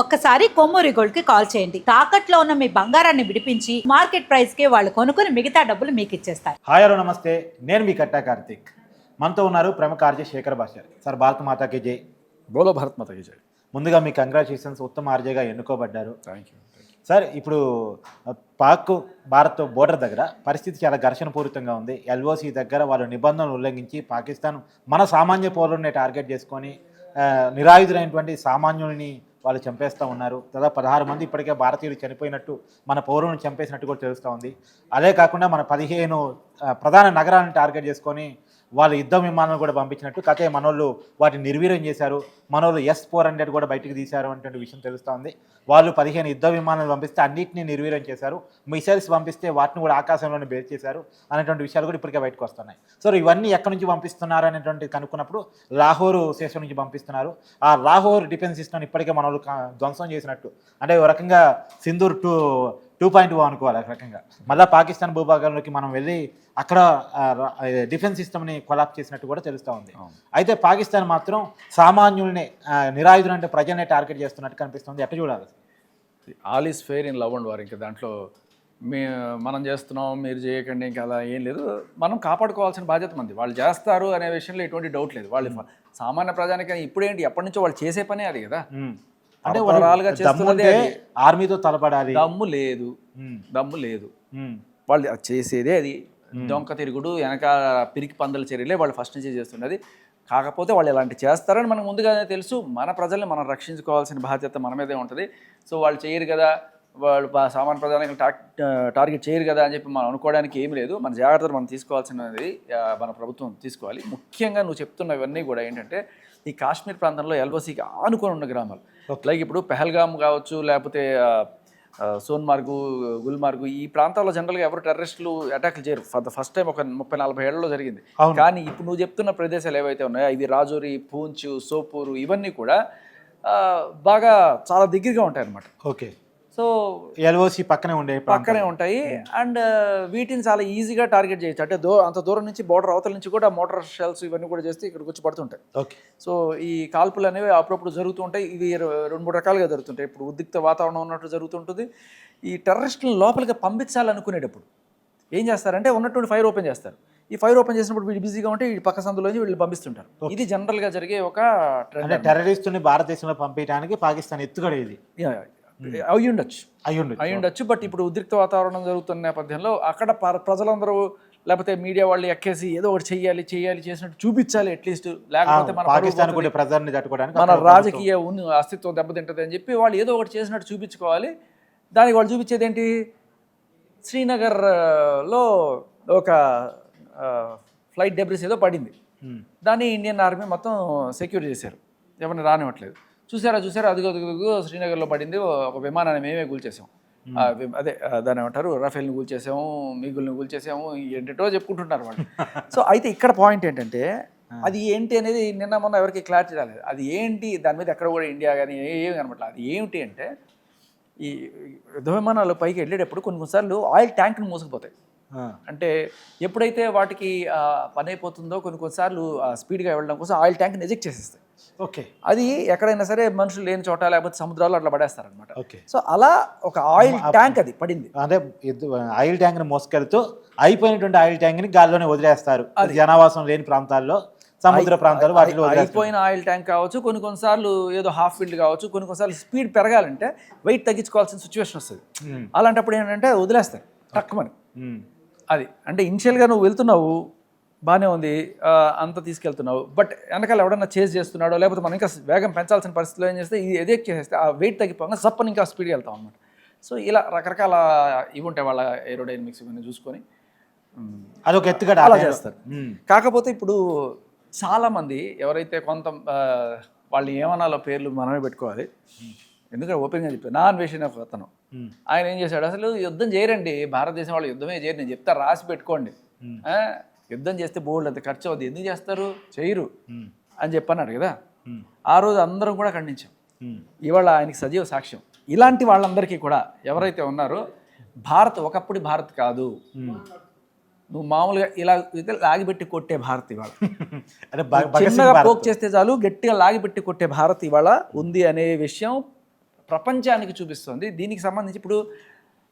ఒక్కసారి కొమ్మూరి గోల్డ్కి కాల్ చేయండి. తాకట్లో ఉన్న మీ బంగారాన్ని విడిపించి మార్కెట్ ప్రైస్కి వాళ్ళు కొనుక్కుని మిగతా డబ్బులు మీకు ఇచ్చేస్తారు. హాయ్ హలో నమస్తే. నేను మీ కట్టా కార్తిక్. మనతో ఉన్నారు ప్రముఖ ఆర్జే శేఖర్ భాషర్ సార్ భారత మాతాకి జై. బోలో భారత్ మాతకి జై. ముందుగా మీ కంగ్రాచులేషన్స్ ఉత్తమ ఆర్జేగా ఎన్నుకోబడ్డారు. థ్యాంక్ యూ సార్ ఇప్పుడు పాక్ భారత్ బోర్డర్ దగ్గర పరిస్థితి చాలా ఘర్షణపూరితంగా ఉంది. ఎల్ఓసి దగ్గర వాళ్ళు నిబంధనలు ఉల్లంఘించి పాకిస్తాన్ మన సామాన్య పౌరుల్ని టార్గెట్ చేసుకొని నిరాయుధులైనటువంటి సామాన్యుల్ని వాళ్ళు చంపేస్తూ ఉన్నారు. దాదాపు పదహారు మంది ఇప్పటికే భారతీయులు చనిపోయినట్టు మన పౌరులను చంపేసినట్టు కూడా తెలుస్తూ ఉంది. అదే కాకుండా మన పదిహేను ప్రధాన నగరాలను టార్గెట్ చేసుకొని వాళ్ళు యుద్ధ విమానాలు కూడా పంపించినట్టు కథే మనోళ్ళు వాటిని నిర్వీర్యం చేశారు. మనోళ్ళు ఎస్ ఫోర్ హండ్రెడ్ కూడా బయటకు తీశారు అనేటువంటి విషయం తెలుస్తూ ఉంది. వాళ్ళు పదిహేను యుద్ధ విమానాలు పంపిస్తే అన్నింటినీ నిర్వీర్యం చేశారు. మిసైల్స్ పంపిస్తే వాటిని కూడా ఆకాశంలోనే బేర్ చేశారు అనేటువంటి విషయాలు కూడా ఇప్పటికే బయటకు వస్తున్నాయి. సో ఇవన్నీ ఎక్కడి నుంచి పంపిస్తున్నారు అనేటువంటి కనుక్కున్నప్పుడు లాహోర్ స్టేషన్ నుంచి పంపిస్తున్నారు. ఆ లాహోర్ డిఫెన్స్ సిస్టమ్ ఇప్పటికే మనోళ్ళు ధ్వంసం చేసినట్టు. అంటే ఒక రకంగా Sindoor two two point O అనుకోవాలి ఒక రకంగా. మళ్ళీ పాకిస్తాన్ భూభాగంలోకి మనం వెళ్ళి అక్కడ డిఫెన్స్ సిస్టమ్ని కొలాప్ చేసినట్టు కూడా తెలుస్తూ ఉంది. అయితే పాకిస్తాన్ మాత్రం సామాన్యుల్ని నిరాయుధులు అంటే ప్రజల్ని టార్గెట్ చేస్తున్నట్టు కనిపిస్తుంది. ఎట్లా చూడాలి all is fair in love and war. ఇంకా దాంట్లో మీ మనం చేస్తున్నాం మీరు చేయకండి ఇంకా అలా ఏం లేదు. మనం కాపాడుకోవాల్సిన బాధ్యత మంది వాళ్ళు చేస్తారు అనే విషయంలో ఎటువంటి డౌట్ లేదు. వాళ్ళు సామాన్య ప్రజానికి ఇప్పుడేంటి? ఎప్పటి నుంచో వాళ్ళు చేసే పనే అది కదా. అంటే వాళ్ళు చేస్తున్నదే. ఆర్మీతో తలపడాలి. దమ్ము లేదు. దమ్ము లేదు. వాళ్ళు చేసేదే అది. దొంగ తిరుగుడు వెనక పిరికి పందల చర్యలే వాళ్ళు ఫస్ట్ నుంచి చేస్తున్నది కాకపోతే వాళ్ళు ఇలాంటి చేస్తారని మనకు ముందుగానే తెలుసు. మన ప్రజల్ని మనం రక్షించుకోవాల్సిన బాధ్యత మన మీదే ఉంటుంది. సో వాళ్ళు చేయరు కదా. వాళ్ళు సామాన్య ప్రజానికి టార్గెట్ చేయరు కదా అని చెప్పి మనం అనుకోవడానికి ఏమీ లేదు. మన జాగ్రత్తలు మనం తీసుకోవాల్సినది మన ప్రభుత్వం తీసుకోవాలి. ముఖ్యంగా నువ్వు చెప్తున్నవన్నీ కూడా ఏంటంటే ఈ కాశ్మీర్ ప్రాంతంలో ఎల్ఓసికి ఆనుకొని ఉన్న గ్రామాలు. లైక్ ఇప్పుడు పెహల్గామ్ కావచ్చు లేకపోతే సోన్మార్గు గుల్మార్గు ఈ ప్రాంతాల్లో జనరల్గా ఎవరు టెర్రరిస్టులు అటాక్లు చేయరు. ఫర్ ద ఫస్ట్ టైం ఒక ముప్పై నలభై ఏళ్ళలో జరిగింది. కానీ ఇప్పుడు నువ్వు చెప్తున్న ప్రదేశాలు ఏవైతే ఉన్నాయో ఇవి రాజోరి పూంచు సోపూరు ఇవన్నీ కూడా బాగా చాలా దగ్గరగా ఉంటాయి అన్నమాట ఓకే. సో ఎల్ఓసి పక్కనే ఉండే. పక్కనే ఉంటాయి. అండ్ వీటిని చాలా ఈజీగా టార్గెట్ చేయొచ్చు. అంటే దో అంత దూరం నుంచి బోర్డర్ అవతల నుంచి కూడా మోటార్ షెల్స్ ఇవన్నీ కూడా చేస్తే ఇక్కడికి వచ్చి పడుతుంటాయి. ఓకే సో ఈ కాల్పులు అనేవి అప్పుడప్పుడు జరుగుతూ ఉంటాయి. ఇవి రెండు మూడు రకాలుగా జరుగుతుంటాయి. ఇప్పుడు ఉద్రిక్త వాతావరణం ఉన్నట్టు జరుగుతుంటుంది. ఈ టెర్రరిస్టులను లోపలికి పంపించాలనుకునేటప్పుడు ఏం చేస్తారంటే ఉన్నటువంటి ఫైర్ ఓపెన్ చేస్తారు. ఈ ఫైర్ ఓపెన్ చేసినప్పుడు వీళ్ళు బిజీగా ఉంటే ఈ పక్క సందులోంచి వీళ్ళు పంపిస్తుంటారు. ఇది జనరల్గా జరిగే ఒక టెర్రరిస్టుని భారతదేశంలో పంపించడానికి పాకిస్తాన్ ఎత్తుగడ ఇది అయి ఉండొచ్చు అయి ఉండొచ్చు. బట్ ఇప్పుడు ఉద్రిక్త వాతావరణం జరుగుతున్న నేపథ్యంలో అక్కడ పర- ప్రజలందరూ లేకపోతే మీడియా వాళ్ళు ఎక్కేసి ఏదో ఒకటి చెయ్యాలి చెయ్యాలి చేసినట్టు చూపించాలి అట్లీస్ట్ లేకపోతే మన పాకిస్తాన్ ప్రజల్ని తట్టుకోవడానికి మన రాజకీయ ఉన్ని అస్తిత్వం దెబ్బతింటుంది అని చెప్పి వాళ్ళు ఏదో ఒకటి చేసినట్టు చూపించుకోవాలి. దానికి వాళ్ళు చూపించేది ఏంటి? శ్రీనగర్లో ఒక ఫ్లైట్ డెబ్రిస్ ఏదో పడింది. దాన్ని ఇండియన్ ఆర్మీ మొత్తం సెక్యూర్ చేశారు. ఎవరిని రానివ్వట్లేదు. చూసారా చూసారా? అదిగో అదిగో శ్రీనగర్లో పడింది. ఒక విమానాన్ని మేమే కూల్చేసాం. అదే ఆ, దాన్ని ఏమంటారు? రఫేల్ని కూల్చేసాము మీగుల్ని కూల్చేసాము ఏంటో చెప్పుకుంటున్నారు వాళ్ళు. సో అయితే ఇక్కడ పాయింట్ ఏంటంటే అది ఏంటి అనేది నిన్న మొన్న ఎవరికి క్లారిటీ రాలేదు. అది ఏంటి? దాని మీద ఎక్కడ కూడా ఇండియా కానీ ఏమి కనబడలేదు అది ఏమిటి అంటే ఈ యుద్ధ విమానాలు పైకి వెళ్ళేటప్పుడు కొన్ని కొన్నిసార్లు ఆయిల్ ట్యాంక్ని మోసుకుపోతాయి. అంటే ఎప్పుడైతే వాటికి పని అయిపోతుందో కొన్ని కొన్నిసార్లు స్పీడ్గా వెళ్ళడం కోసం ఆయిల్ ట్యాంక్ని ఎజెక్ట్ చేసేస్తాయి. ఓకే. అది ఎక్కడైనా సరే మనుషులు లేని చోట లేకపోతే సముద్రాల్లో అట్లా పడేస్తారనమాట ఓకే. సో అలా ఒక ఆయిల్ ట్యాంక్ అది పడింది. అదే ఆయిల్ ట్యాంక్ని మోసుకెళ్తూ అయిపోయినటువంటి ఆయిల్ ట్యాంక్ని గాల్లోనే వదిలేస్తారు. జనావాసం లేని ప్రాంతాల్లో సముద్ర ప్రాంతాలు వాటిలో అయిపోయిన ఆయిల్ ట్యాంక్ కావచ్చు కొన్ని కొన్నిసార్లు ఏదో హాఫ్ ఫీల్డ్ కావచ్చు కొన్ని కొన్నిసార్లు స్పీడ్ పెరగాలంటే వెయిట్ తగ్గించుకోవాల్సిన సిచ్యువేషన్ వస్తుంది. అలాంటప్పుడు ఏంటంటే వదిలేస్తారు తక్కువని. అది. అంటే ఇనిషియల్గా నువ్వు వెళ్తున్నావు బాగానే ఉంది. అంత తీసుకెళ్తున్నావు. బట్ వెనకాల ఎవడన్నా చేజ్ చేస్తున్నాడో లేకపోతే మనం ఇంకా వేగం పెంచాల్సిన పరిస్థితిలో ఏం చేస్తే ఇది ఎదేక్ చేసేస్తే ఆ వెయిట్ తగ్గిపోగా సప్పని ఇంకా స్పీడ్గా వెళ్తాం అనమాట సో ఇలా రకరకాల ఇవి ఉంటాయి వాళ్ళ ఏరోడైనమిక్స్ ఇవన్నీ చూసుకొని. అదొక ఎత్తుగడ అలా. చేస్తారు. కాకపోతే ఇప్పుడు చాలామంది ఎవరైతే కొంత వాళ్ళు ఏమనాలో పేర్లు మనమే పెట్టుకోవాలి. ఎందుకంటే ఓపెన్గా చెప్పారు నా అన్వేషణ ఒక అతను. ఆయన ఏం చేశాడు? అసలు యుద్ధం చేయరండి. భారతదేశం వాళ్ళు యుద్ధమే చేయరు. నేను చెప్తా రాసి పెట్టుకోండి. యుద్ధం చేస్తే బోల్డ్ అంత ఖర్చు అవుద్ది. ఎందుకు చేస్తారు? చేయరు. అని చెప్పన్నాడు కదా. ఆ రోజు అందరం కూడా ఖండించాం. ఇవాళ ఆయనకి సజీవ సాక్ష్యం. ఇలాంటి వాళ్ళందరికీ కూడా ఎవరైతే ఉన్నారో భారత్ ఒకప్పుడు భారత్ కాదు. నువ్వు మామూలుగా ఇలా ఇది లాగిపెట్టి కొట్టే భారత్ ఇవాళ. చిన్నగా. పోక్ చేస్తే చాలు గట్టిగా లాగిపెట్టి కొట్టే భారత్ ఇవాళ ఉంది అనే విషయం ప్రపంచానికి చూపిస్తుంది. దీనికి సంబంధించి ఇప్పుడు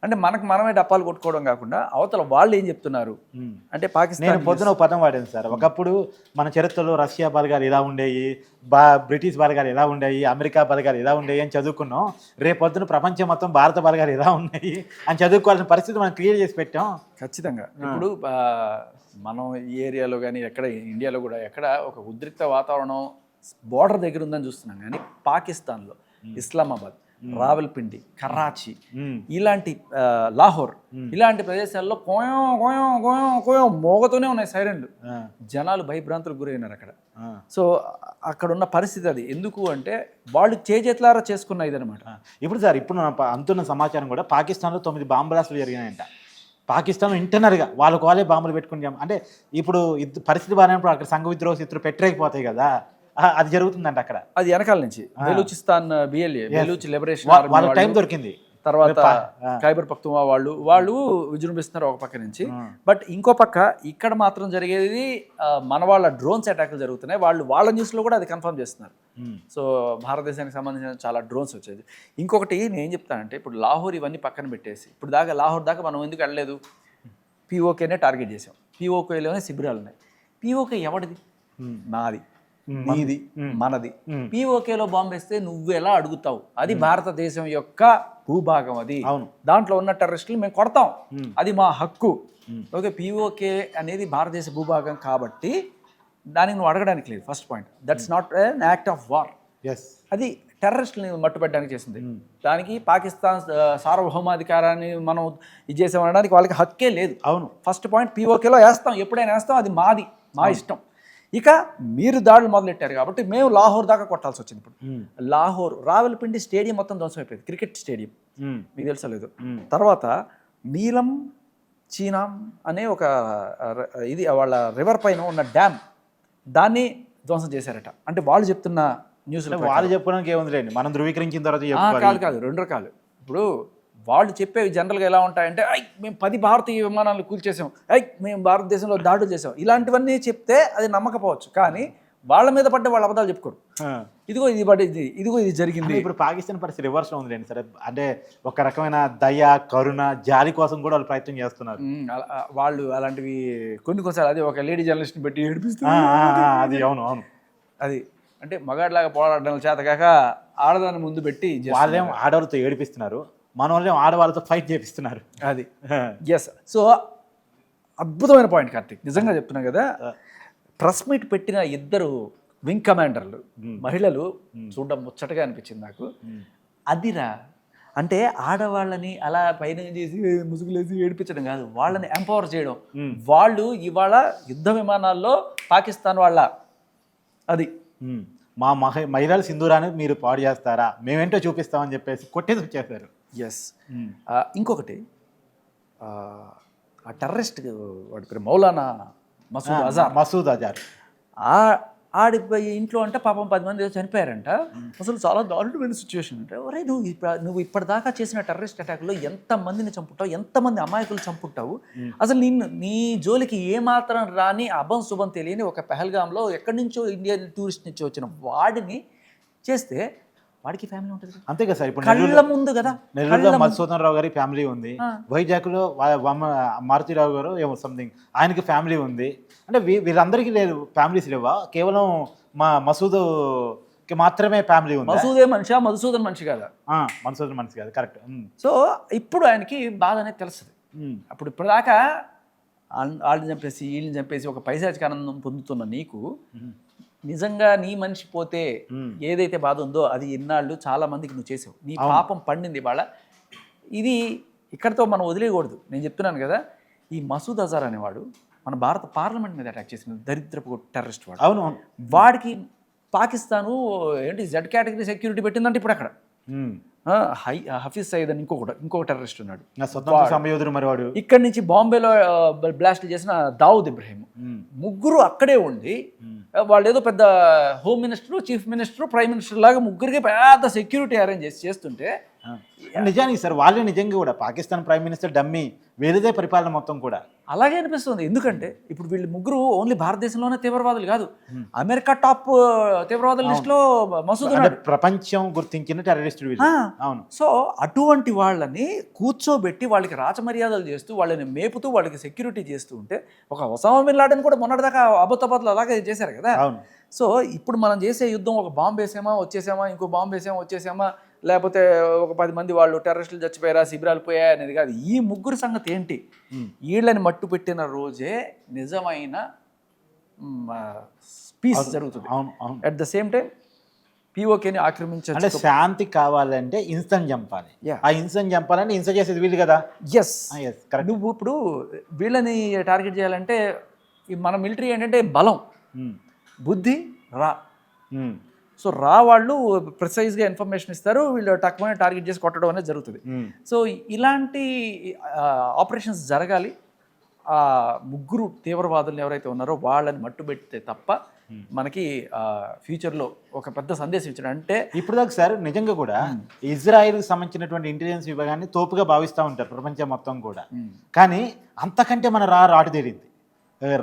అంటే మనకు మనమే డప్పాలు కొట్టుకోవడం కాకుండా అవతల వాళ్ళు ఏం చెప్తున్నారు. అంటే పాకిస్తాన్ నేను పొద్దున ఒక పదం వాడాను సార్. ఒకప్పుడు మన చరిత్రలో రష్యా బలగాలు ఎలా ఉండేవి బా బ్రిటిష్ బలగాలు ఎలా ఉండేవి అమెరికా బలగాలు ఎలా ఉండేవి అని చదువుకున్నాం. రేపు పొద్దున ప్రపంచం మొత్తం భారత బలగాలు ఎలా ఉన్నాయి అని చదువుకోవాల్సిన పరిస్థితి మనం క్రియేట్ చేసి పెట్టాం. ఖచ్చితంగా. ఇప్పుడు మనం ఈ ఏరియాలో కానీ ఎక్కడ ఇండియాలో కూడా ఎక్కడ ఒక ఉద్రిక్త వాతావరణం బోర్డర్ దగ్గర ఉందని చూస్తున్నాం. కానీ పాకిస్తాన్లో ఇస్లామాబాద్ రావల్పిండి కరాచీ. ఇలాంటి లాహోర్ ఇలాంటి ప్రదేశాల్లో కోయం కోయం కోయం కోయం మోగతూనే ఉన్నాయి సైరన్లు. జనాలు భయభ్రాంతులకు గురైనారు అక్కడ. సో అక్కడ ఉన్న పరిస్థితి అది. ఎందుకు అంటే వాళ్ళు చేజెట్లారా చేసుకున్న ఇదనమాట ఆ, ఇప్పుడు సార్ ఇప్పుడు నా ప- అందున్న సమాచారం కూడా పాకిస్తాన్లో తొమ్మిది బాంబు బ్లాస్టులు జరిగినాయంట. పాకిస్తాన్ ఇంటర్నల్గా వాళ్ళకు వాళ్ళే బాంబులు పెట్టుకుని అంటే ఇప్పుడు పరిస్థితి బాగానప్పుడు అక్కడ సంఘ విద్రోహ శత్రులు పెట్టలేకపోతాయి కదా. అది జరుగుతుందంట అక్కడ. అది వెనకాల నుంచి. బెలూచిస్తాన్ బిఎల్ఏ బెలూచి లిబరేషన్ వాళ్ళ టైం దొరికింది. తర్వాత. ఖైబర్ పఖ్తువా వాళ్ళు వాళ్ళు విజృంభిస్తున్నారు ఒక పక్క నుంచి. బట్ ఇంకో పక్క ఇక్కడ మాత్రం జరిగేది మన వాళ్ళ డ్రోన్స్ అటాక్లు జరుగుతున్నాయి. వాళ్ళు వాళ్ళ న్యూస్లో కూడా అది కన్ఫర్మ్ చేస్తున్నారు. సో భారతదేశానికి సంబంధించిన చాలా డ్రోన్స్ వచ్చేది. ఇంకొకటి నేను ఏం చెప్తానంటే ఇప్పుడు లాహోర్ ఇవన్నీ పక్కన పెట్టేసి ఇప్పుడు దాకా లాహోర్ దాకా మనం ఎందుకు వెళ్ళలేదు? పీఓకేనే టార్గెట్ చేసాం. పీఓకేలోనే శిబిరాలు ఉన్నాయి. పీఓకే ఎవడిది? ఉమ్. నాది. నీది మనది. పీఓకేలో బాంబు వేస్తే నువ్వు ఎలా అడుగుతావు? అది భారతదేశం యొక్క భూభాగం అది. అవును. దాంట్లో ఉన్న టెర్రరిస్టులు మేము కొడతాం. అది మా హక్కు. ఓకే పీఓకే అనేది భారతదేశ భూభాగం కాబట్టి దానికి నువ్వు అడగడానికి లేదు first point that's not an act of war yes అది టెర్రరిస్ట్ని మట్టుపెట్టడానికి చేసింది. దానికి పాకిస్తాన్ సార్వభౌమాధికారాన్ని మనం ఇది చేసామనడానికి వాళ్ళకి హక్కే లేదు. అవును. ఫస్ట్ పాయింట్ పీఓకేలో వేస్తాం. ఎప్పుడైనా వేస్తాం. అది మాది మా ఇష్టం. ఇక మీరు దాడులు మొదలెట్టారు కాబట్టి మేము లాహోర్ దాకా కొట్టాల్సి వచ్చింది ఇప్పుడు. లాహోర్ రావెలపిండి స్టేడియం మొత్తం ధ్వంసం అయిపోయింది. Cricket stadium. మీకు తెలుసా లేదు. ఉమ్. తర్వాత నీలం చీనాం అనే ఒక ఇది వాళ్ళ రివర్ పైన ఉన్న డ్యామ్ దాన్ని ధ్వంసం చేశారట. అంటే వాళ్ళు చెప్తున్న న్యూస్ వాళ్ళు చెప్పడానికి ఏముందిలేండి? మనం ధృవీకరించిన తర్వాత కాదు కాదు రెండు రకాలు. ఇప్పుడు వాళ్ళు చెప్పేవి జనరల్గా ఎలా ఉంటాయంటే ఐ మేము పది భారతీయ విమానాలు కూల్చేసాం. ఐ మేము భారతదేశంలో దాడులు చేసాం. ఇలాంటివన్నీ చెప్తే అది నమ్మకపోవచ్చు. కానీ వాళ్ళ మీద పడ్డ వాళ్ళ అబద్ధాలు చెప్పుకోరు. ఇదిగో ఇది పడింది ఇదిగో ఇది జరిగింది. ఇప్పుడు పాకిస్తాన్ పరిస్థితి రివర్స్లో ఉందిలేండి సరే. అంటే ఒక రకమైన దయ కరుణ జాలి కోసం కూడా వాళ్ళు ప్రయత్నం చేస్తున్నారు. వాళ్ళు అలాంటివి కొన్ని కొన్నిసార్లు అది ఒక లేడీ జర్నలిస్ట్ని పెట్టి ఏడిపిస్తారు అది అవును అవును. అది అంటే మగాడిలాగా పోరాడడం చేత కాక ఆడదాన్ని ముందు పెట్టి. వాళ్ళేం ఆడవాళ్ళతో ఏడిపిస్తున్నారు. మన వాళ్ళేం ఆడవాళ్ళతో ఫైట్ చేపిస్తున్నారు. అది. ఎస్ సో అద్భుతమైన పాయింట్ కార్తిక్. నిజంగా చెప్తున్నా కదా ప్రెస్ మీట్ పెట్టిన ఇద్దరు వింగ్ కమాండర్లు మహిళలు చూడడం ముచ్చటగా అనిపించింది నాకు. అదిరా అంటే ఆడవాళ్ళని అలా పైన చేసి ముసుగులేసి ఏడిపించడం కాదు వాళ్ళని ఎంపవర్ చేయడం. వాళ్ళు ఇవాళ యుద్ధ విమానాల్లో పాకిస్తాన్ వాళ్ళ. అది. మా మహి మహిళల సింధూరాన్ని మీరు పాడు చేస్తారా? మేమేంటో చూపిస్తామని చెప్పేసి కొట్టేసి వచ్చేసారు. ఎస్ ఇంకొకటి ఆ, టెర్రరిస్ట్ వాడి పేరు మౌలానా మసూద్ అజార్. మసూద్ అజార్. ఆ ఆడి పోయి ఇంట్లో అంటే పాపం పది మంది చనిపోయారంట. అసలు చాలా దారుణమైన సిచ్యువేషన్ అంటే ఒరే నువ్వు నువ్వు ఇప్పటిదాకా చేసిన టెర్రరిస్ట్ అటాక్లో ఎంత మందిని చంపుతావు ఎంతమంది అమాయకులు చంపుంటావు? అసలు నిన్ను నీ జోలికి ఏమాత్రం రాని అభం శుభం తెలియని ఒక పెహల్గాంలో ఎక్కడి నుంచో ఇండియన్ టూరిస్ట్ నుంచి వచ్చిన వాడిని చేస్తే వాడికి ఫ్యామిలీ ఉంటుంది. అంతే కదా సార్ ఇప్పుడు కళ్ళ ముందు కదా నెల్లూరులో మధుసూదన్ రావు గారి ఫ్యామిలీ ఉంది. వైజాగ్లో మారుతిరావు గారు ఏమో సంథింగ్ ఆయనకి ఫ్యామిలీ ఉంది. అంటే వీళ్ళందరికీ లేదు ఫ్యామిలీస్ లేవా? కేవలం మా మసూదుకి మాత్రమే ఫ్యామిలీ ఉంది? మసూదే మనిషి మధుసూదన్ మనిషి కదా? మసూద్ మనిషి కాదు కరెక్ట్ సో ఇప్పుడు ఆయనకి బాధ అనేది తెలుస్తుంది. అప్పుడు ఇప్పటిదాకా వాళ్ళని చంపేసి వీళ్ళని చంపేసి ఒక పైశాచిక ఆనందం పొందుతున్న నీకు నిజంగా నీ మనిషి పోతే ఏదైతే బాధ ఉందో అది ఇన్నాళ్ళు చాలా మందికి నువ్వు చేసావు. నీ పాపం పండింది వాళ్ళ ఇది ఇక్కడితో మనం వదిలేయకూడదు. నేను చెప్తున్నాను కదా ఈ మసూద్ అజార్ అనేవాడు మన భారత పార్లమెంట్ మీద అటాక్ చేసిన దరిద్రపు టెర్రరిస్ట్ వాడు. అవును వాడికి పాకిస్తాను ఏంటి జెడ్ కేటగిరీ సెక్యూరిటీ పెట్టిందంటే ఇప్పుడు అక్కడ హై హఫీజ్ సయీద్ అని ఇంకొకటి ఇంకొక టెర్రరిస్ట్ ఉన్నాడు. సమయోధుడు మరి వాడు? ఇక్కడి నుంచి బాంబేలో బ్లాస్ట్ చేసిన దావుద్ ఇబ్రహీం. ముగ్గురు అక్కడే ఉండి వాళ్ళు ఏదో పెద్ద home minister chief minister prime minister లాగా ముగ్గురికి పెద్ద సెక్యూరిటీ అరేంజ్ చేసి చేస్తుంటే నిజానికి సార్ వాళ్ళే నిజంగా కూడా పాకిస్తాన్ ప్రైమ్ మినిస్టర్ డమ్మీ వేరేదే పరిపాలన మొత్తం కూడా. అలాగే అనిపిస్తుంది. ఎందుకంటే ఇప్పుడు వీళ్ళు ముగ్గురు ఓన్లీ భారతదేశంలోనే తీవ్రవాదులు కాదు. అమెరికా టాప్ తీవ్రవాదుల లిస్టులో మసూద్ ప్రపంచం గుర్తించిన టెర్రరిస్టులు. అవును. సో అటువంటి వాళ్ళని కూర్చోబెట్టి వాళ్ళకి రాచమర్యాదలు చేస్తూ వాళ్ళని మేపుతూ వాళ్ళకి సెక్యూరిటీ చేస్తూ ఉంటే ఒక ఒసామా బిన్ లాడెన్ కూడా మొన్నటిదాకా అబద్ధపత్లు అలాగే చేశారు కదా. అవును. సో ఇప్పుడు మనం చేసే యుద్ధం ఒక బాంబు వేసామా వచ్చేసామా ఇంకో బాంబు వేసామా వచ్చేసామా? లేకపోతే ఒక పది మంది వాళ్ళు టెర్రరిస్టులు చచ్చిపోయారా శిబిరాలు పోయా అనేది కాదు. ఈ ముగ్గురు సంగతి ఏంటి. వీళ్ళని మట్టు పెట్టిన రోజే నిజమైన పీస్ జరుగుతుంది. అవును అవును. అట్ ద సేమ్ టైం పిఓకేని అంటే ఆక్రమించచ్చు శాంతి కావాలంటే ఇన్స్టెంట్ చంపాలి. ఆ ఇన్స్టెంట్ చంపాలంటే హింస చేసేది వీళ్ళు కదా? ఎస్ ఎస్ కరెక్ట్ నువ్వు ఇప్పుడు వీళ్ళని టార్గెట్ చేయాలంటే మన మిలిటరీ ఏంటంటే బలం. బుద్ధి రా. సో రా వాళ్ళు ప్రిసైజ్గా ఇన్ఫర్మేషన్ ఇస్తారు వీళ్ళు తక్కువ టార్గెట్ చేసి కొట్టడం అనేది జరుగుతుంది. సో ఇలాంటి ఆపరేషన్స్ జరగాలి. ఆ ముగ్గురు తీవ్రవాదులు ఎవరైతే ఉన్నారో వాళ్ళని మట్టుబెడితే తప్ప మనకి ఫ్యూచర్లో ఒక పెద్ద సందేశం ఇచ్చాడు. అంటే ఇప్పుడు దాకా సార్ నిజంగా కూడా ఇజ్రాయెల్కి సంబంధించినటువంటి ఇంటెలిజెన్స్ విభాగాన్ని తోపుగా భావిస్తూ ఉంటారు ప్రపంచం మొత్తం కూడా. కానీ అంతకంటే మన రా రాటు తేలింది.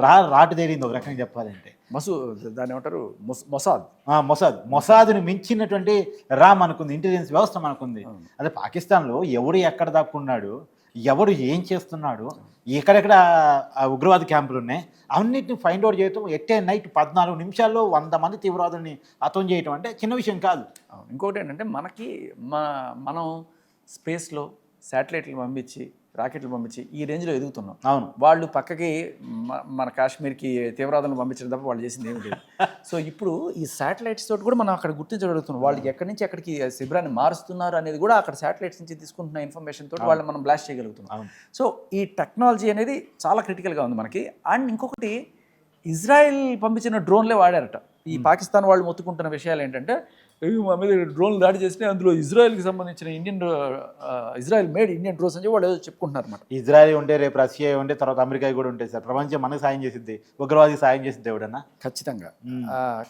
రా రాటు తేలింది ఒక రకంగా చెప్పాలంటే. మసు దాన్ని ఏమంటారు మొస్- మొసాద్. మొసాద్. మొసాద్ని మించినటువంటి రా మనకుంది ఇంటెలిజెన్స్ వ్యవస్థ మనకుంది. అదే పాకిస్తాన్లో ఎవడు ఎక్కడ దాక్కున్నాడు ఎవడు ఏం చేస్తున్నాడు ఎక్కడెక్కడ ఆ ఉగ్రవాద క్యాంపులు ఉన్నాయి అన్నిటిని ఫైండ్ అవుట్ చేయటం ఎట్టే నైట్ పద్నాలుగు నిమిషాల్లో వంద మంది తీవ్రవాదుల్ని హతం చేయటం అంటే చిన్న విషయం కాదు. ఇంకొకటి ఏంటంటే మనకి మన మనం స్పేస్లో శాటిలైట్లు పంపించి రాకెట్లు పంపించి ఈ రేంజ్లో ఎదుగుతున్నాం. అవును. వాళ్ళు పక్కకి మన కాశ్మీర్కి తీవ్రవాదులను పంపించడం తప్ప వాళ్ళు చేసింది ఏమి లేదు. సో ఇప్పుడు ఈ శాటిలైట్స్ తోటి కూడా మనం అక్కడ గుర్తించగలుగుతున్నాం. వాళ్ళు ఎక్కడి నుంచి ఎక్కడికి శిబిరాన్ని మారుస్తున్నారు అనేది కూడా అక్కడ శాటిలైట్స్ నుంచి తీసుకుంటున్న ఇన్ఫర్మేషన్ తోటి వాళ్ళని మనం బ్లాస్ట్ చేయగలుగుతున్నాం. సో ఈ టెక్నాలజీ అనేది చాలా క్రిటికల్గా ఉంది మనకి. అండ్ ఇంకొకటి ఇజ్రాయెల్ పంపించిన డ్రోన్లే వాడారట. ఈ పాకిస్తాన్ వాళ్ళు మొత్తుకుంటున్న విషయాలు ఏంటంటే "ఏయ్, మా మీద డ్రోన్లు దాడి చేస్తే అందులో ఇజ్రాయెల్కి సంబంధించిన Indian Israel made Indian drones అని వాళ్ళు ఏదో చెప్పుకుంటున్నారు అనమాట ఇజ్రాయెల్ ఉంటే రేపు రష్యా ఉంటే తర్వాత అమెరికా కూడా ఉంటాయి సార్. ప్రపంచం మనకు సాయం చేసిద్ది. ఉగ్రవాదికి సాయం చేసిద్ది ఎవడన్నా? ఖచ్చితంగా.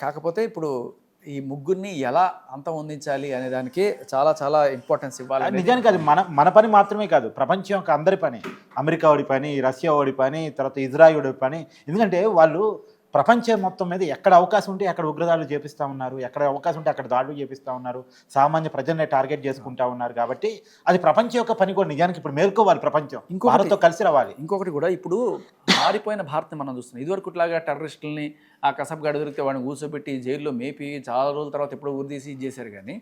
కాకపోతే ఇప్పుడు ఈ ముగ్గురిని ఎలా అంతం అందించాలి అనే దానికి చాలా చాలా ఇంపార్టెన్స్ ఇవ్వాలి నిజానికి అది మన మన పని మాత్రమే కాదు. ప్రపంచం యొక్క అందరి పని. అమెరికా వాడి పని రష్యా వాడి పని తర్వాత ఇజ్రాయిల్ పని. ఎందుకంటే వాళ్ళు ప్రపంచం మొత్తం మీద ఎక్కడ అవకాశం ఉంటే అక్కడ ఉగ్రదాడులు చేపిస్తూ ఉన్నారు ఎక్కడ అవకాశం ఉంటే అక్కడ దాడులు చేపిస్తూ ఉన్నారు సామాన్య ప్రజల్ని టార్గెట్ చేసుకుంటా ఉన్నారు కాబట్టి అది ప్రపంచం యొక్క పని కూడా నిజానికి ఇప్పుడు మేల్కోవాలి ప్రపంచం. ఇంకొకటి- భారత్తో కలిసి రావాలి. ఇంకొకటి కూడా ఇప్పుడు మారిపోయిన భారత్ని మనం చూస్తున్నాం. ఇదివరకుట్లాగా టెర్రరిస్టులని ఆ కసబ్ గడ దొరికితే వాడిని కూర్చోబెట్టి జైల్లో మేపి చాలా రోజుల తర్వాత ఎప్పుడో ఉరిదీసి ఇది చేశారు కానీ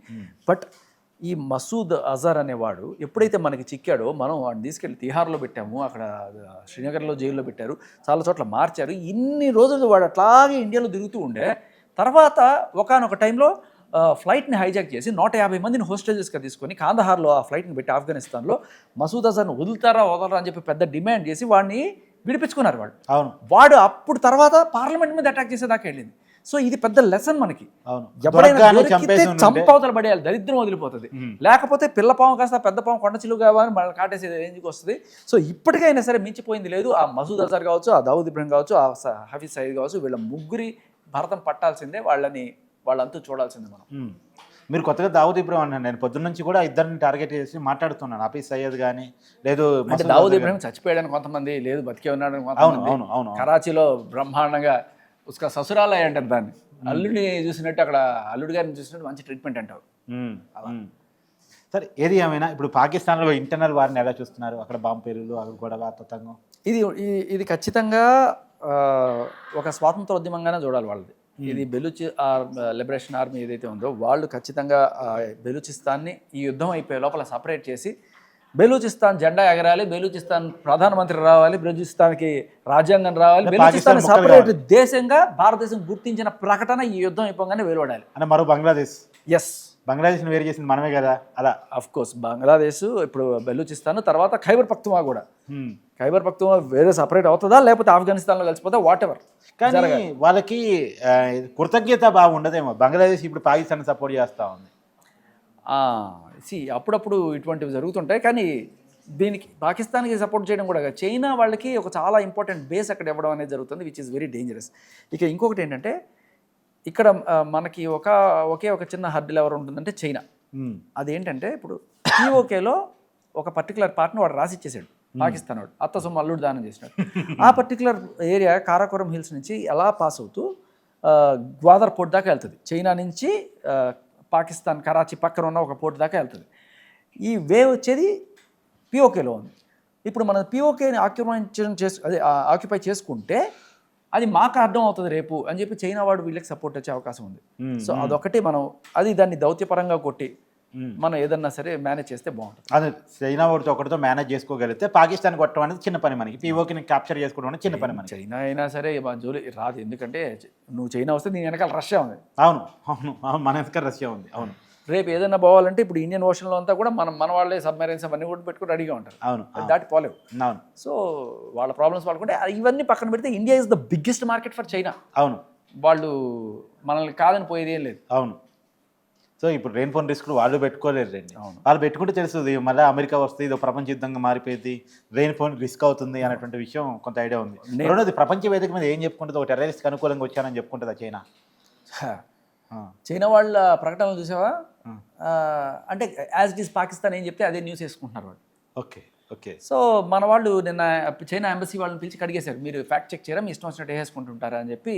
బట్ ఈ మసూద్ అజర్ అనేవాడు ఎప్పుడైతే మనకి చిక్కాడో మనం వాడిని తీసుకెళ్ళి తిహార్లో పెట్టాము అక్కడ శ్రీనగర్లో జైల్లో పెట్టారు చాలా చోట్ల మార్చారు. ఇన్ని రోజులు వాడు అట్లాగే ఇండియాలో తిరుగుతూ ఉండే తర్వాత ఒకనొక టైంలో ఫ్లైట్ని హైజాక్ చేసి నూట యాభై మందిని హోస్టేజెస్గా తీసుకొని కాందహార్లో ఆ ఫ్లైట్ని పెట్టి ఆఫ్ఘనిస్తాన్లో మసూద్ అజర్ని వదులుతారా వదలరా అని చెప్పి పెద్ద డిమాండ్ చేసి వాడిని విడిపించుకున్నారు వాళ్ళు అవును. వాడు అప్పుడు తర్వాత పార్లమెంట్ మీద అటాక్ చేసేదాకా వెళ్ళింది. సో ఇది పెద్ద లెసన్ మనకి. ఉండుంటే- చంపవతలు పడేయాలి. దరిద్రం వదిలిపోతుంది. లేకపోతే పిల్ల పాము కాస్త పెద్ద పాము కొండ చిలువ కావాలి మళ్ళీ కాటేసే రేంజ్కి వస్తుంది. సో ఇప్పటికైనా సరే మించిపోయింది లేదు. ఆ మసూద్ అజార్ కావచ్చు ఆ దావుద్ ఇబ్రహీం కావచ్చు ఆ హఫీజ్ సయీద్ కావచ్చు వీళ్ళ ముగ్గురి భరతం పట్టాల్సిందే వాళ్ళని వాళ్ళంతా చూడాల్సిందే మనం. మీరు కొత్తగా దావుద్ ఇబ్రహీం అన్నాను నేను పొద్దున్న నుంచి కూడా ఇద్దరిని టార్గెట్ చేసి మాట్లాడుతున్నాను. హఫీజ్ సయ్యద్ కానీ లేదు అంటే దావుద్ ఇబ్రహీం చచ్చిపోయాడని కొంతమంది లేదు బతికే ఉన్నాడని అవును అవును అవును. కరాచీలో బ్రహ్మాండంగా ఉస్కా ససురాలయ అంటారు దాన్ని అల్లుడిని చూసినట్టు అక్కడ అల్లుడి గారిని చూసినట్టు మంచి ట్రీట్మెంట్ అంటారు. సరే ఏది ఏమైనా ఇప్పుడు పాకిస్తాన్లో ఇంటర్నల్ వారిని ఎలా చూస్తున్నారు? అక్కడ బాంబు పేలులు అక్కడ గొడవ తతంగం ఇది ఇది ఖచ్చితంగా ఒక స్వాతంత్ర ఉద్యమంగానే చూడాలి వాళ్ళది. ఇది బెలూచి లిబరేషన్ ఆర్మీ ఏదైతే ఉందో వాళ్ళు ఖచ్చితంగా బెలూచిస్తాన్ని ఈ యుద్ధం అయిపోయే లోపల సపరేట్ చేసి బెలూచిస్తాన్ జెండా ఎగరాలి బెలూచిస్తాన్ ప్రధానమంత్రి రావాలి బెలూచిస్తాన్కి రాజ్యాంగం రావాలి. బెలూచిస్తాన్ సపరేట్ దేశంగా భారతదేశం గుర్తించిన ప్రకటన ఈ యుద్ధం అయిపోగానే వెలువడాలి. అంటే మరో బంగ్లాదేశ్. ఎస్ బంగ్లాదేశ్ని వేరు చేసింది మనమే కదా అలా. అఫ్ కోర్స్ బంగ్లాదేశ్ ఇప్పుడు బెలూచిస్తాన్ తర్వాత ఖైబర్ పఖ్తుమా కూడా. ఖైబర్ పఖ్తుమా వేరే సపరేట్ అవుతుందా లేకపోతే ఆఫ్ఘనిస్తాన్లో కలిసిపోతే వాట్ ఎవర్ కానీ వాళ్ళకి కృతజ్ఞత బాగా ఉండదేమో. బంగ్లాదేశ్ ఇప్పుడు పాకిస్తాన్ సపోర్ట్ చేస్తా ఉంది. సి అప్పుడప్పుడు ఇటువంటివి జరుగుతుంటాయి. కానీ దీనికి పాకిస్తాన్కి సపోర్ట్ చేయడం కూడా. చైనా వాళ్ళకి ఒక చాలా ఇంపార్టెంట్ బేస్ అక్కడ ఇవ్వడం అనేది జరుగుతుంది విచ్ ఇస్ వెరీ డేంజరస్ ఇక ఇంకొకటి ఏంటంటే ఇక్కడ మనకి ఒక ఒకే ఒక చిన్న హర్డిల్ ఎవరు ఉంటుందంటే చైనా. అదేంటంటే ఇప్పుడు పీఓకేలో ఒక పర్టికులర్ పార్ట్ని వాడు రాసి ఇచ్చేసాడు. పాకిస్తాన్ వాడు. అత్త సొమ్ము అల్లుడు దానం చేసినాడు. ఆ పర్టికులర్ ఏరియా కారాకోరం హిల్స్ నుంచి ఎలా పాస్ అవుతూ గ్వాదర్ పోర్ట్ దాకా వెళ్తుంది. చైనా నుంచి పాకిస్తాన్ కరాచీ పక్కన ఉన్న ఒక పోర్ట్ దాకా వెళ్తుంది ఈ వే వచ్చేది పిఓకేలో ఉంది ఇప్పుడు మనం పిఓకేని ఆక్యుపైంచడం చేసు అదే ఆక్యుపై చేసుకుంటే అది మాకు అర్థం అవుతుంది రేపు అని చెప్పి చైనా వాడు వీళ్ళకి సపోర్ట్ వచ్చే అవకాశం ఉంది. సో అదొకటి మనం అది దాన్ని దౌత్యపరంగా కొట్టి. మనం ఏదన్నా సరే మేనేజ్ చేస్తే బాగుంటుంది. అది చైనా ఒకటితో ఒకటితో మేనేజ్ చేసుకోగలిగితే పాకిస్తాన్ కొట్టడం అనేది చిన్న పని మనకి. పీఓకి క్యాప్చర్ చేసుకోవడం అనేది చిన్న పని మనకి. చైనా అయినా సరే మా జోలి రాదు. ఎందుకంటే నువ్వు చైనా వస్తే దీని వెనకాల రష్యా ఉంది. అవును అవును అవును మన వెనక రష్యా ఉంది అవును. రేపు ఏదైనా పోవాలంటే ఇప్పుడు ఇండియన్ ఓషన్లో అంతా కూడా మనం మన వాళ్ళే సబ్మెరైన్స్ అవన్నీ కూడా పెట్టుకుని రెడీగా ఉంటారు. అవును దాటి పోలేవు. అవును. సో వాళ్ళ ప్రాబ్లమ్స్ వాళ్ళకుంటే ఇవన్నీ పక్కన పెడితే India is the biggest market for China అవును. వాళ్ళు మనల్ని కాదని పోయేది ఏం లేదు. అవును. సో ఇప్పుడు రెయిన్ ఫోన్ రిస్క్ వాళ్ళు పెట్టుకోలేరు రండి. వాళ్ళు పెట్టుకుంటే తెలుస్తుంది మళ్ళీ అమెరికా వస్తే ఇది ప్రపంచ యుద్ధంగా మారిపోయింది రెయిన్ ఫోన్ రిస్క్ అవుతుంది అనేటువంటి విషయం కొంత ఐడియా ఉంది. రెండోది ప్రపంచ వేదిక మీద ఏం చెప్పుకుంటుంది ఒక టెర్రరిస్ట్ అనుకూలంగా వచ్చానని చెప్పుకుంటుందా చైనా? చైనా వాళ్ళ ప్రకటనలు చూసావా? అంటే యాజ్ ఇట్ ఈస్ పాకిస్తాన్ ఏం చెప్తే అదే న్యూస్ వేసుకుంటున్నారు వాళ్ళు. Okay okay. సో మన వాళ్ళు నిన్న చైనా ఎంబసీ వాళ్ళని పిలిచి కడిగేశారు. మీరు ఫ్యాక్ట్ చెక్ చేయరా? మీ ఇష్టం వచ్చినట్టు వేసుకుంటుంటారా అని చెప్పి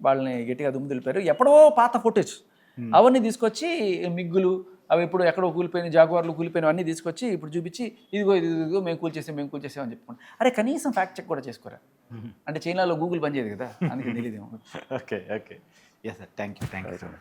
వాళ్ళని గట్టిగా దుమ్ము దులిపారు. ఎప్పుడో పాత ఫుటేజ్ అవన్నీ తీసుకొచ్చి మిగ్గులు అవి ఎప్పుడు ఎక్కడో కూలిపోయిన జాగువార్లు కూలిపోయిన అన్నీ తీసుకొచ్చి ఇప్పుడు చూపించి ఇదిగో ఇది ఇదిగో మేము కూల్ చేసాం మేము కూల్ చేసాం అని చెప్పుకోండి అరే కనీసం ఫ్యాక్ట్ చెక్ కూడా చేసుకోరా? అంటే చైనాలో గూగుల్ పనిచేయదు కదా? అందుకే తెలియదేమో okay okay yes sir thank you thank you